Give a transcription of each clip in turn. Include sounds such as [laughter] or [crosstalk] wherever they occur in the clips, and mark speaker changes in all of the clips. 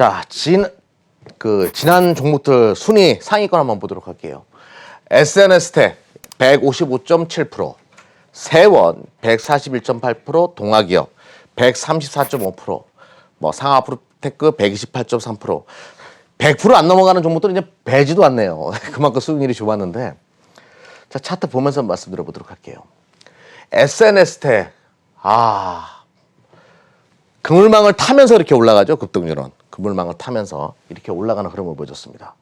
Speaker 1: 자, 진, 그, 지난 종목들 순위 상위권 한번 보도록 할게요. SNS텍 155.7%, 세원 141.8%, 동아기업 134.5%, 뭐 상하프로테크 128.3%. 100%안 넘어가는 종목들은 이제 배지도 않네요. [laughs] 그만큼 수익률이 좋았는데. 자, 차트 보면서 말씀드려 보도록 할게요. SNS텍, 아, 그물망을 타면서 이렇게 올라가죠 급등률은 그물망을 타면서 이렇게 올라가는 흐름을 보여줬습니다.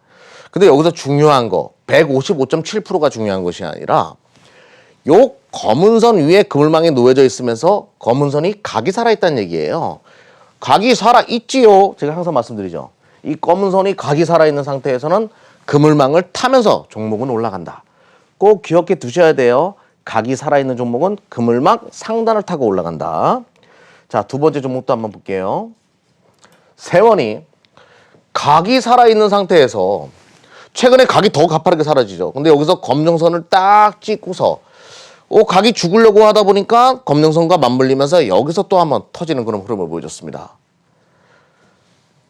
Speaker 1: 근데 여기서 중요한 거 155.7%가 중요한 것이 아니라 요 검은 선 위에 그물망이 놓여져 있으면서 검은 선이 각이 살아 있다는 얘기예요. 각이 살아 있지요. 제가 항상 말씀드리죠. 이 검은 선이 각이 살아 있는 상태에서는 그물망을 타면서 종목은 올라간다. 꼭 기억해 두셔야 돼요. 각이 살아 있는 종목은 그물망 상단을 타고 올라간다. 자, 두 번째 종목도 한번 볼게요. 세원이 각이 살아있는 상태에서 최근에 각이 더 가파르게 사라지죠. 근데 여기서 검정선을 딱 찍고서 오, 각이 죽으려고 하다 보니까 검정선과 맞물리면서 여기서 또 한번 터지는 그런 흐름을 보여줬습니다.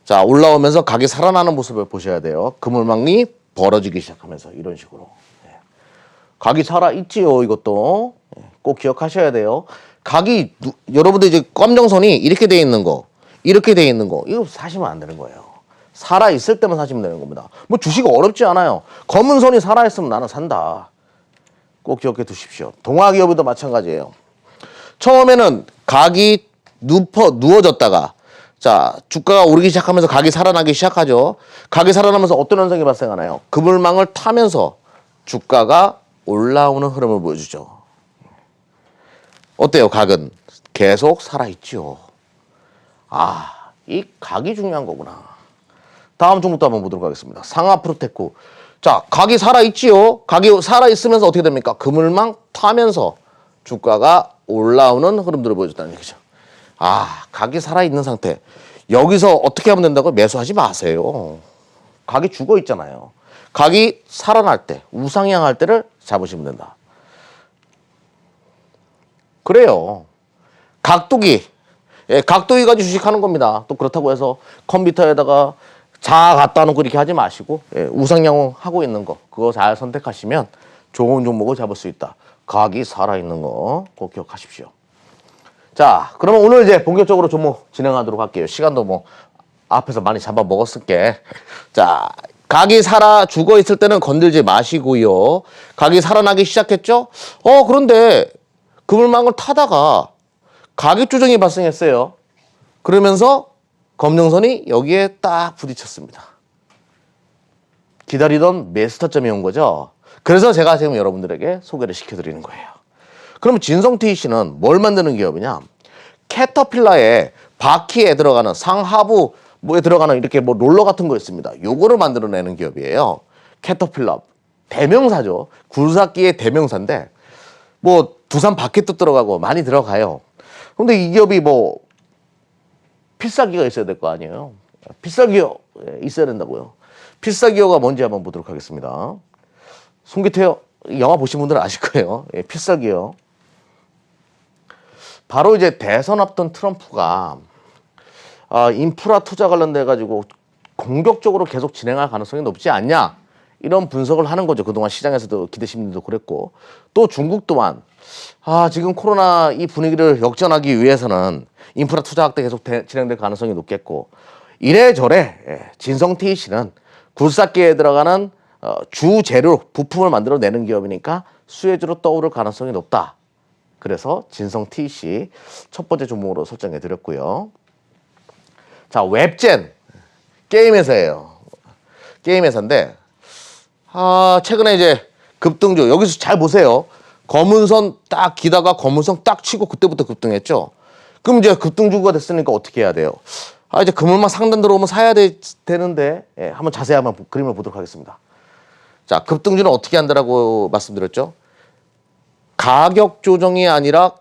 Speaker 1: 자, 올라오면서 각이 살아나는 모습을 보셔야 돼요. 그물망이 벌어지기 시작하면서 이런 식으로. 예. 각이 살아있지요, 이것도. 예, 꼭 기억하셔야 돼요. 각이, 누- 여러분들 이제 검정선이 이렇게 돼 있는 거, 이렇게 돼 있는 거, 이거 사시면 안 되는 거예요. 살아 있을 때만 사시면 되는 겁니다. 뭐 주식 어렵지 않아요. 검은 선이 살아 있으면 나는 산다. 꼭 기억해 두십시오. 동아기업도 마찬가지예요. 처음에는 각이 눕어, 누워졌다가 자 주가가 오르기 시작하면서 각이 살아나기 시작하죠. 각이 살아나면서 어떤 현상이 발생하나요? 그물망을 타면서 주가가 올라오는 흐름을 보여주죠. 어때요? 각은 계속 살아있죠. 아, 이 각이 중요한 거구나. 다음 종목도 한번 보도록 하겠습니다. 상하 프로테크. 자, 각이 살아있지요. 각이 살아있으면서 어떻게 됩니까? 그물망 타면서 주가가 올라오는 흐름들을 보여줬다는 얘기죠. 아, 각이 살아있는 상태. 여기서 어떻게 하면 된다고 매수하지 마세요. 각이 죽어 있잖아요. 각이 살아날 때, 우상향할 때를 잡으시면 된다. 그래요. 각도기. 예, 각도기 가지고 주식하는 겁니다. 또 그렇다고 해서 컴퓨터에다가 자 갖다 놓고 이렇게 하지 마시고 예, 우상향 하고 있는 거 그거 잘 선택하시면 좋은 종목을 잡을 수 있다. 각이 살아있는 거 꼭 기억하십시오. 자, 그러면 오늘 이제 본격적으로 종목 진행하도록 할게요. 시간도 뭐 앞에서 많이 잡아 먹었을게. 자, 각이 살아 죽어 있을 때는 건들지 마시고요. 각이 살아나기 시작했죠? 어, 그런데 그물망을 타다가 가격 조정이 발생했어요. 그러면서 검정선이 여기에 딱 부딪혔습니다. 기다리던 매스터점이 온 거죠. 그래서 제가 지금 여러분들에게 소개를 시켜드리는 거예요. 그러면 진성TC는 뭘 만드는 기업이냐? 캐터필라의 바퀴에 들어가는 상하부 뭐에 들어가는 이렇게 뭐 롤러 같은 거 있습니다. 요거를 만들어내는 기업이에요. 캐터필라 대명사죠. 굴삭기의 대명사인데 뭐 두산 바퀴도 들어가고 많이 들어가요. 근데 이 기업이 뭐 필사기가 있어야 될 거 아니에요. 필사기어 예, 있어야 된다고요. 필사기어가 뭔지 한번 보도록 하겠습니다. 송기태요 영화 보신 분들은 아실 거예요. 예, 필사기어. 바로 이제 대선 앞둔 트럼프가 아, 인프라 투자 관련돼 가지고 공격적으로 계속 진행할 가능성이 높지 않냐 이런 분석을 하는 거죠. 그동안 시장에서도 기대 심리도 그랬고 또 중국 또한 아 지금 코로나 이 분위기를 역전하기 위해서는 인프라 투자 확대 계속 대- 진행될 가능성이 높겠고 이래저래 예, 진성TC는 굴삭기에 들어가는 어, 주 재료 부품을 만들어내는 기업이니까 수혜주로 떠오를 가능성이 높다. 그래서 진성TC 첫 번째 종목으로 설정해 드렸고요. 자 웹젠 게임 회사예요. 게임 회사인데 아 최근에 이제 급등주 여기서 잘 보세요. 검은선 딱 기다가 검은선 딱 치고 그때부터 급등했죠. 그럼 이제 급등주가 됐으니까 어떻게 해야 돼요? 아 이제 그물만 상단 들어오면 사야 되, 되는데 예, 한번 자세히 한번 보- 그림을 보도록 하겠습니다. 자 급등주는 어떻게 한다라고 말씀드렸죠? 가격 조정이 아니라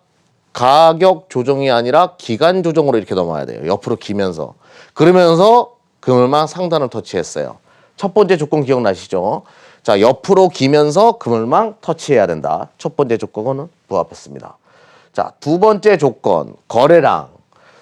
Speaker 1: 가격 조정이 아니라 기간 조정으로 이렇게 넘어야 돼요. 옆으로 기면서 그러면서 그물망 상단을 터치했어요. 첫 번째 조건 기억나시죠? 자 옆으로 기면서 그물망 터치해야 된다. 첫 번째 조건은 부합했습니다. 자 두 번째 조건 거래량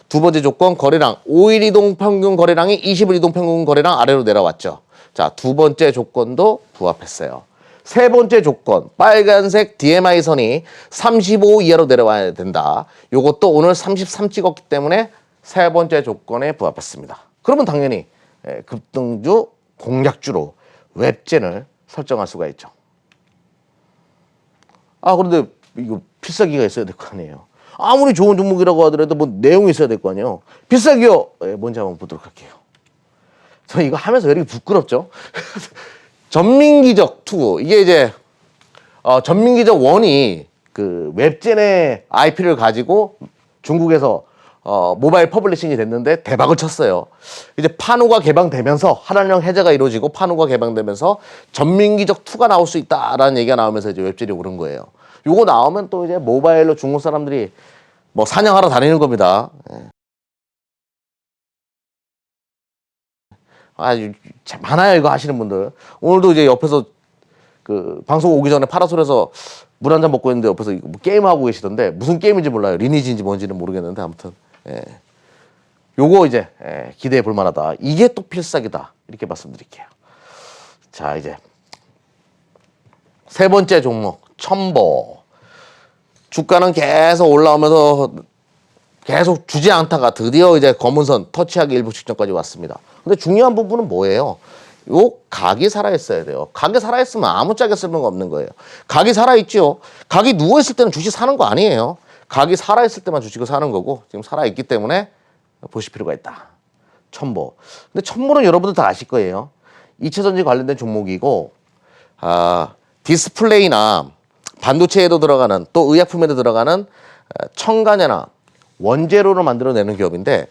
Speaker 1: 두 번째 조건 거래량 5일 이동 평균 거래량이 20일 이동 평균 거래량 아래로 내려왔죠. 자, 두 번째 조건도 부합했어요. 세 번째 조건 빨간색 DMI 선이 35 이하로 내려와야 된다. 요것도 오늘 33 찍었기 때문에 세 번째 조건에 부합했습니다. 그러면 당연히 예, 급등주 공략주로 웹젠을 설정할 수가 있죠. 아 그런데 이거 필살기가 있어야 될 거 아니에요. 아무리 좋은 종목이라고 하더라도 뭐 내용이 있어야 될 거 아니에요. 필살기요. 예, 뭔지 한번 보도록 할게요. 저 이거 하면서 왜 이렇게 부끄럽죠? [laughs] 전민기적 투 이게 이제 어, 전민기적 원이 그 웹젠의 IP를 가지고 중국에서 어, 모바일 퍼블리싱이 됐는데 대박을 쳤어요. 이제 판호가 개방되면서 하나령 해제가 이루어지고 판호가 개방되면서 전민기적 투가 나올 수 있다라는 얘기가 나오면서 이제 웹젠이 오른 거예요. 요거 나오면 또 이제 모바일로 중국 사람들이 뭐 사냥하러 다니는 겁니다. 예. 아주 참 많아요 이거 하시는 분들. 오늘도 이제 옆에서 그 방송 오기 전에 파라솔에서 물 한 잔 먹고 있는데 옆에서 뭐 게임 하고 계시던데 무슨 게임인지 몰라요. 리니지인지 뭔지는 모르겠는데 아무튼 예. 요거 이제 예, 기대해 볼 만하다. 이게 또 필살기다. 이렇게 말씀드릴게요. 자 이제 세 번째 종목 첨보. 주가는 계속 올라오면서 계속 주지 않다가 드디어 이제 검은선 터치하기 일부 직전까지 왔습니다. 근데 중요한 부분은 뭐예요? 요 각이 살아있어야 돼요. 각이 살아있으면 아무짝에 쓸모가 없는 거예요. 각이 살아있죠. 각이 누워있을 때는 주식 사는 거 아니에요. 각이 살아있을 때만 주식을 사는 거고 지금 살아있기 때문에 보실 필요가 있다. 첨보. 근데 첨보는 여러분들 다 아실 거예요. 2차전지 관련된 종목이고 아, 디스플레이나 반도체에도 들어가는 또 의약품에도 들어가는 어, 첨가제나 원재료로 만들어내는 기업인데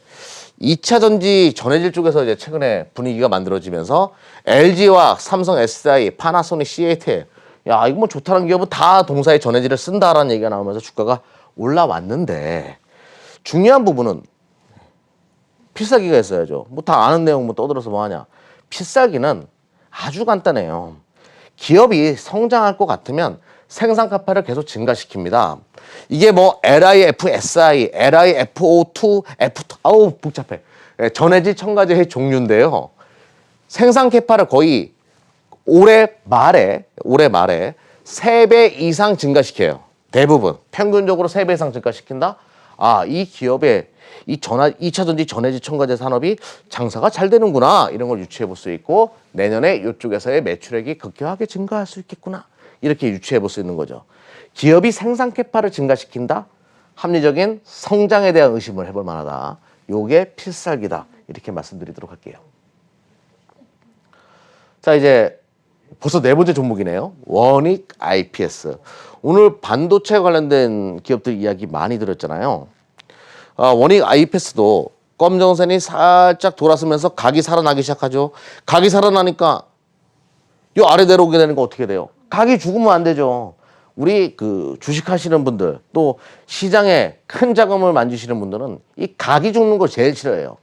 Speaker 1: 2차 전지 전해질 쪽에서 이제 최근에 분위기가 만들어지면서 LG와 삼성, SI, 파나소닉, CAT 야 이거 뭐 좋다는 기업은 다 동사의 전해질을 쓴다라는 얘기가 나오면서 주가가 올라왔는데 중요한 부분은 필살기가 있어야죠. 뭐 다 아는 내용 뭐 떠들어서 뭐 하냐. 필살기는 아주 간단해요. 기업이 성장할 것 같으면 생산 카파를 계속 증가시킵니다. 이게 뭐 LIFSI, LIFO2, F2, 아우 복잡해. 예, 전해질 첨가제의 종류인데요. 생산 캐파를 거의 올해 말에 올해 말에 세 배 이상 증가시켜요. 대부분 평균적으로 세 배 이상 증가시킨다. 아, 이 기업의 이 전화 2차 전지 전해질 첨가제 산업이 장사가 잘 되는구나. 이런 걸 유추해 볼 수 있고 내년에 이쪽에서의 매출액이 급격하게 증가할 수 있겠구나. 이렇게 유추해 볼 수 있는 거죠. 기업이 생산 캐파를 증가시킨다. 합리적인 성장에 대한 의심을 해볼 만하다. 요게 필살기다. 이렇게 말씀드리도록 할게요. 자, 이제 벌써 네 번째 종목이네요. 원익 IPS. 오늘 반도체 관련된 기업들 이야기 많이 들었잖아요. 아, 원익 IPS도 검정선이 살짝 돌아서면서 각이 살아나기 시작하죠. 각이 살아나니까 요 아래 내려오게 되는 거 어떻게 돼요? 각이 죽으면 안 되죠. 우리 그 주식 하시는 분들 또 시장에 큰 자금을 만지시는 분들은 이 각이 죽는 걸 제일 싫어해요.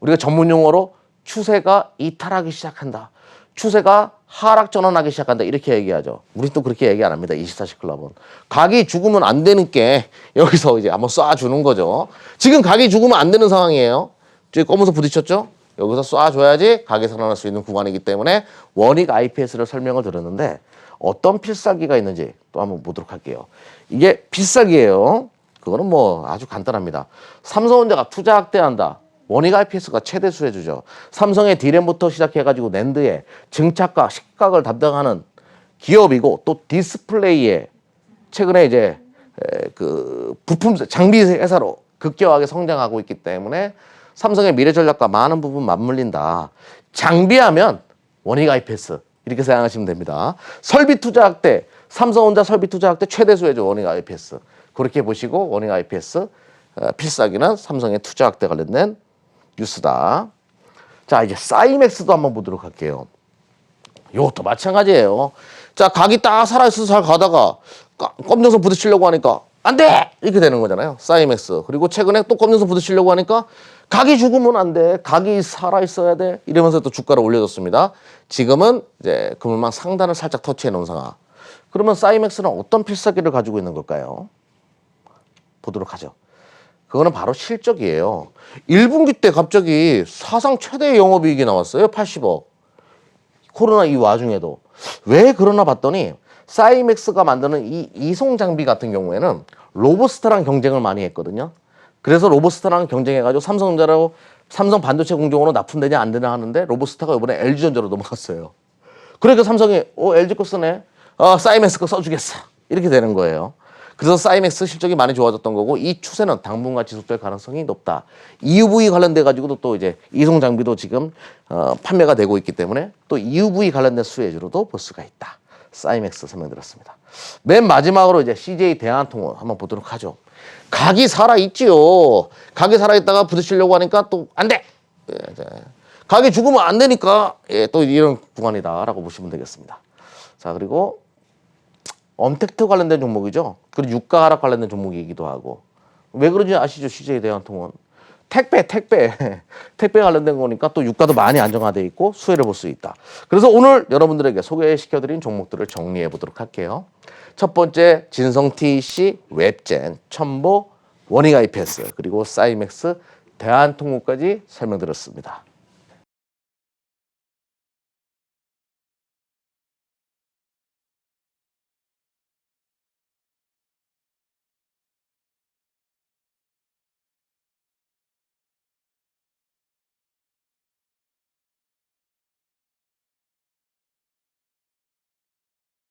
Speaker 1: 우리가 전문 용어로 추세가 이탈하기 시작한다. 추세가 하락 전환하기 시작한다. 이렇게 얘기하죠. 우리 또 그렇게 얘기 안 합니다. 24시 클럽은. 각이 죽으면 안 되는 게 [laughs] 여기서 이제 한번 쏴 주는 거죠. 지금 각이 죽으면 안 되는 상황이에요. 저기 검은서 부딪혔죠? 여기서 쏴 줘야지 각이 살아날 수 있는 구간이기 때문에 원익 IPS를 설명을 들었는데 어떤 필살기가 있는지 또 한번 보도록 할게요. 이게 필살기예요. 그거는 뭐 아주 간단합니다. 삼성전자가 투자 확대한다. 원익 IPS가 최대 수혜주죠. 삼성의 디램부터 시작해가지고 낸드에 증착각, 식각을 담당하는 기업이고 또 디스플레이에 최근에 이제 에, 그 부품 장비 회사로 급격하게 성장하고 있기 때문에 삼성의 미래 전략과 많은 부분 맞물린다. 장비하면 원익 IPS 이렇게 생각하시면 됩니다. 설비 투자 확대, 삼성전자 설비 투자 확대 최대 수혜죠 원익 IPS. 그렇게 보시고 원익 IPS 어, 필살기는 삼성의 투자 확대 관련된 뉴스다. 자 이제 사이맥스도 한번 보도록 할게요. 이것도 마찬가지예요. 자 각이 딱 살아있어서 잘 가다가 까- 검정선 부딪히려고 하니까 안 돼! 이렇게 되는 거잖아요. 사이맥스. 그리고 최근에 또 검정선 부딪히려고 하니까 각이 죽으면 안 돼. 각이 살아있어야 돼. 이러면서 또 주가를 올려줬습니다. 지금은 이제 그물망 상단을 살짝 터치해 놓은 상황. 그러면 사이맥스는 어떤 필살기를 가지고 있는 걸까요? 보도록 하죠. 그거는 바로 실적이에요. 1분기 때 갑자기 사상 최대 영업이익이 나왔어요. 80억. 코로나 이 와중에도 왜 그러나 봤더니 사이맥스가 만드는 이 이송 장비 같은 경우에는 로보스타랑 경쟁을 많이 했거든요. 그래서 로보스타랑 경쟁해가지고 삼성전자로 삼성 반도체 공정으로 납품되냐 안 되냐 하는데 로보스타가 이번에 LG전자로 넘어갔어요. 그러니까 삼성이 어 LG 거 쓰네. 어 사이맥스 거 써주겠어. 이렇게 되는 거예요. 그래서 사이맥스 실적이 많이 좋아졌던 거고 이 추세는 당분간 지속될 가능성이 높다. EUV 관련돼 가지고도 또 이제 이송 장비도 지금 어, 판매가 되고 있기 때문에 또 EUV 관련된 수혜주로도 볼 수가 있다. 사이맥스 설명드렸습니다. 맨 마지막으로 이제 CJ 대한통운 한번 보도록 하죠. 각이 살아 있지요. 각이 살아 있다가 부딪히려고 하니까 또 안 돼. 예, 네. 각이 죽으면 안 되니까 예, 또 이런 구간이다라고 보시면 되겠습니다. 자 그리고 엄택트 관련된 종목이죠. 그리고 유가 하락 관련된 종목이기도 하고 왜 그런지 아시죠? CJ 대한통운 택배 택배 [laughs] 택배 관련된 거니까 또 유가도 많이 안정화돼 있고 수혜를 볼 수 있다. 그래서 오늘 여러분들에게 소개시켜드린 종목들을 정리해 보도록 할게요. 첫 번째 진성 TC, 웹젠, 첨보, 원익 IPS 그리고 사이맥스, 대한통운까지 설명드렸습니다.